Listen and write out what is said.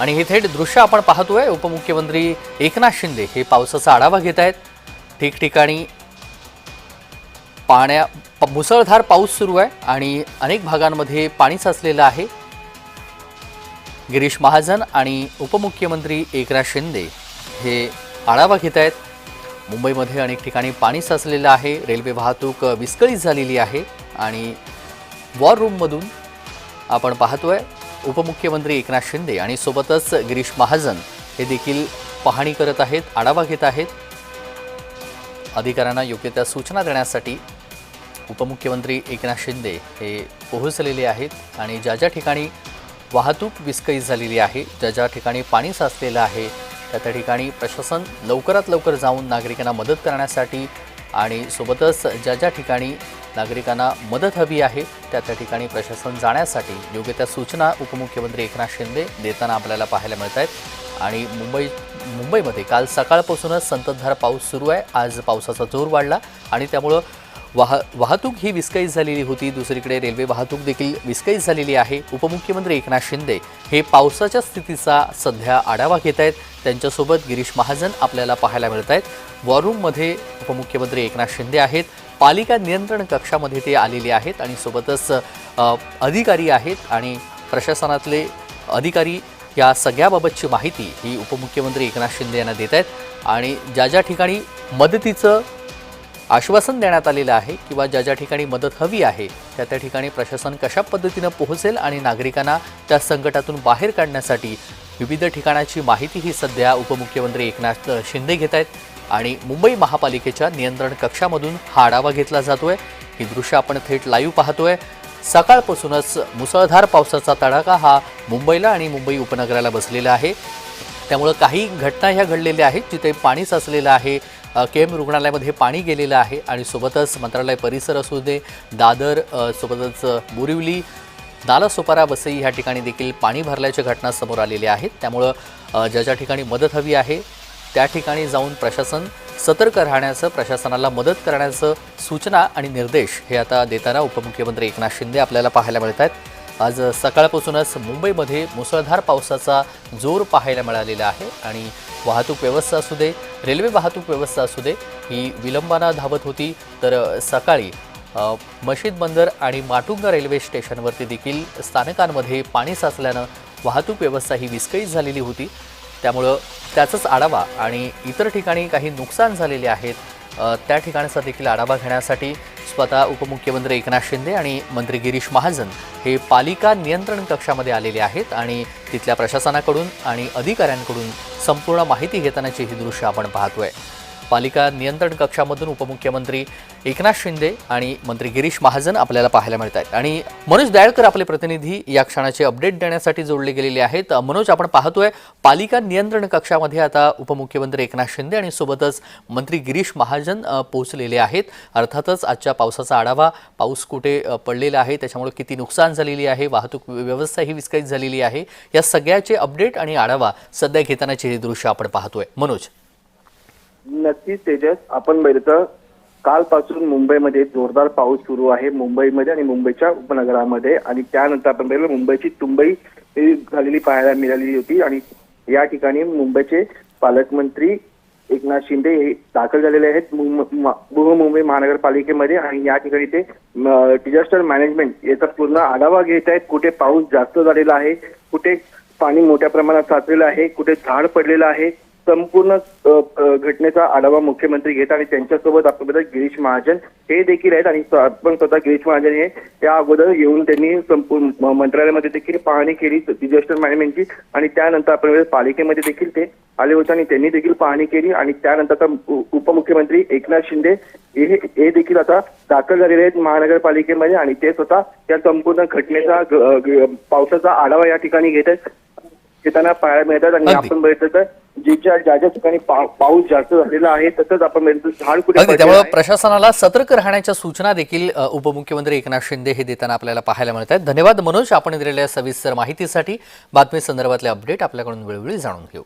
आणि हे थेट दृश्य आपण पाहतोय. उपमुख्यमंत्री एकनाथ शिंदे हे पावसाचा आढावा घेत आहेत. ठिकठिकाणी पाण्या मुसळधार पाऊस सुरू आहे आणि अनेक भागांमध्ये पाणी साचलेलं आहे. गिरीश महाजन आणि उपमुख्यमंत्री एकनाथ शिंदे हे आढावा घेत आहेत. मुंबईमध्ये अनेक ठिकाणी पाणी साचलेलं आहे. रेल्वे वाहतूक विस्कळीत झालेली आहे आणि वॉर रूममधून आपण पाहतोय उपमुख्यमंत्री एकनाथ शिंदे आणि सोबतच गिरीश महाजन हे देखील पाहणी करत आहेत आढावा घेत आहेत. अधिकाऱ्यांना योग्य त्या सूचना देण्यासाठी उपमुख्यमंत्री एकनाथ शिंदे हे पोहोचलेले आहेत आणि ज्या ज्या ठिकाणी वाहतूक विस्कळीत झालेली आहे ज्या ज्या ठिकाणी पाणी साचलेलं आहे त्या त्या ठिकाणी प्रशासन लवकरात लवकर जाऊन नागरिकांना मदत करण्यासाठी आणि सोबतच ज्या ज्या ठिकाणी नागरिकांना मदत हवी आहे त्या त्या ठिकाणी प्रशासन जाण्यासाठी योग्य त्या सूचना उपमुख्यमंत्री एकनाथ शिंदे देताना आपल्याला पाहायला मिळत आहेत. आणि मुंबई मुंबईमध्ये काल सकाळपासूनच संततधार पाऊस सुरू आहे. आज पावसाचा जोर वाढला आणि त्यामुळं वाह वाहतूक ही विस्कळीत झालेली होती. दुसरीकडे रेल्वे वाहतूक देखील विस्कळीत झालेली आहे. उपमुख्यमंत्री एकनाथ शिंदे हे पावसाच्या स्थितीचा सध्या आढावा घेत आहेत. त्यांच्यासोबत गिरीश महाजन आपल्याला पाहायला मिळत आहेत. वॉरूममध्ये उपमुख्यमंत्री एकनाथ शिंदे आहेत. पालिका नियंत्रण कक्षामध्ये ते आलेले आहेत आणि सोबतच अधिकारी आहेत आणि प्रशासनातले अधिकारी या सगळ्याबाबतची माहिती ही उपमुख्यमंत्री एकनाथ शिंदे यांना देत आहेत. आणि ज्या ज्या ठिकाणी मदतीचं आश्वासन देण्यात आलेलं आहे किंवा ज्या ज्या ठिकाणी मदत हवी आहे त्या त्या ठिकाणी प्रशासन कशा पद्धतीनं पोहोचेल आणि नागरिकांना त्या संकटातून बाहेर काढण्यासाठी विविध ठिकाणाची माहिती ही सध्या उपमुख्यमंत्री एकनाथ शिंदे घेत आहेत आणि मुंबई महापालिकेच्या नियंत्रण कक्षामधून हा आढावा घेतला जातोय. ही दृश्य आपण थेट लाईव्ह पाहतोय. सकाळपासूनच मुसळधार पावसाचा तडाखा हा मुंबईला आणि मुंबई उपनगराला बसलेला आहे. त्यामुळं काही घटना ह्या घडलेल्या आहेत जिथे पाणी साचलेलं आहे. के एम रुग्णालयामध्ये पाणी गेलेलं आहे आणि सोबतच मंत्रालय परिसर असू दे दादर सोबतच बोरिवली नालासोपारा वसई ह्या ठिकाणी देखील पाणी भरल्याच्या घटना समोर आलेल्या आहेत. त्यामुळं ज्या ज्या ठिकाणी मदत हवी आहे त्या ठिकाणी जाऊन प्रशासन सतर्क राहण्याचं प्रशासनाला मदत करण्याचं सूचना आणि निर्देश हे आता देताना उपमुख्यमंत्री एकनाथ शिंदे आपल्याला पाहायला मिळत आहेत आज सकाळपासूनच मुंबईमध्ये मुसळधार पावसाचा जोर पाहायला मिळालेला आहे आणि वाहतूक व्यवस्था असू दे रेल्वे वाहतूक व्यवस्था असू दे ही विलंबाना धावत होती. तर सकाळी मशीद बंदर आणि माटुंगा रेल्वे स्टेशनवरती देखील स्थानकांमध्ये पाणी साचल्यानं वाहतूक व्यवस्था ही विस्कळीत झालेली होती. त्यामुळं त्याचाच आढावा आणि इतर ठिकाणी काही नुकसान झालेले आहेत त्या ठिकाणचा देखील आढावा घेण्यासाठी स्वतः उपमुख्यमंत्री एकनाथ शिंदे आणि मंत्री गिरीश महाजन हे पालिका नियंत्रण कक्षामध्ये आलेले आहेत आणि तिथल्या प्रशासनाकडून आणि अधिकाऱ्यांकडून संपूर्ण माहिती घेतानाची ही दृश्य आपण पाहतोय. पालिका नियंत्रण कक्षामधून उपमुख्यमंत्री एकनाथ शिंदे आणि मंत्री गिरीश महाजन आपल्याला पाहायला मिळत आहेत. आणि मनोज दयाळकर आपले प्रतिनिधी या क्षणाचे अपडेट देण्यासाठी जोडले गेलेले आहेत. मनोज आपण पाहतोय पालिका नियंत्रण कक्षामध्ये आता उपमुख्यमंत्री एकनाथ शिंदे आणि सोबतच मंत्री गिरीश महाजन पोहोचलेले आहेत. अर्थातच आजच्या पावसाचा आढावा पाऊस कुठे पडलेला आहे त्याच्यामुळे किती नुकसान झालेली आहे वाहतूक व्यवस्था ही विस्कळीत झालेली आहे. या सगळ्याचे अपडेट आणि आढावा सध्या घेतानाचे हे दृश्य आपण पाहतोय. मनोज. नक्कीच तेजस आपण बघितलं कालपासून मुंबईमध्ये जोरदार पाऊस सुरू आहे. मुंबईमध्ये आणि मुंबईच्या उपनगरामध्ये. आणि त्यानंतर आपण बघितलं मुंबईची तुंबई झालेली पाहायला मिळालेली होती. आणि या ठिकाणी मुंबईचे पालकमंत्री एकनाथ शिंदे हे दाखल झालेले आहेत. बृहमुंबई महानगरपालिकेमध्ये आणि या ठिकाणी ते डिझास्टर मॅनेजमेंट याचा पूर्ण आढावा घेत आहेत. कुठे पाऊस जास्त झालेला आहे कुठे पाणी मोठ्या प्रमाणात साचलेलं आहे कुठे झाड पडलेलं आहे संपूर्ण घटनेचा आढावा मुख्यमंत्री घेत आणि त्यांच्यासोबत आपल्याबद्दल गिरीश महाजन हे देखील आहेत आणि आपण स्वतः गिरीश महाजन हे त्या अगोदर येऊन त्यांनी संपूर्ण मंत्रालयामध्ये देखील पाहणी केली डिझास्टर मॅनेजमेंटची आणि त्यानंतर आपण पालिकेमध्ये देखील ते आले होते आणि त्यांनी देखील पाहणी केली आणि त्यानंतर उपमुख्यमंत्री एकनाथ शिंदे हे हे देखील आता दाखल झालेले आहेत महानगरपालिकेमध्ये आणि ते स्वतः त्या संपूर्ण घटनेचा पावसाचा आढावा या ठिकाणी घेत आहेत घेताना पाहायला मिळतात आणि. आपण बघितलं तर जिच्या ज्या ज्या ठिकाणी पाऊस जास्त झालेला आहे तसंच आपण झाड कुठे त्यामुळे. प्रशासनाला सतर्क राहण्याच्या सूचना देखील उपमुख्यमंत्री एकनाथ शिंदे हे देताना आपल्याला पाहायला मिळत आहेत. धन्यवाद मनोज. आपण दिलेल्या सविस्तर माहितीसाठी बातमी संदर्भातले अपडेट आपल्याकडून वेळोवेळी जाणून घेऊ.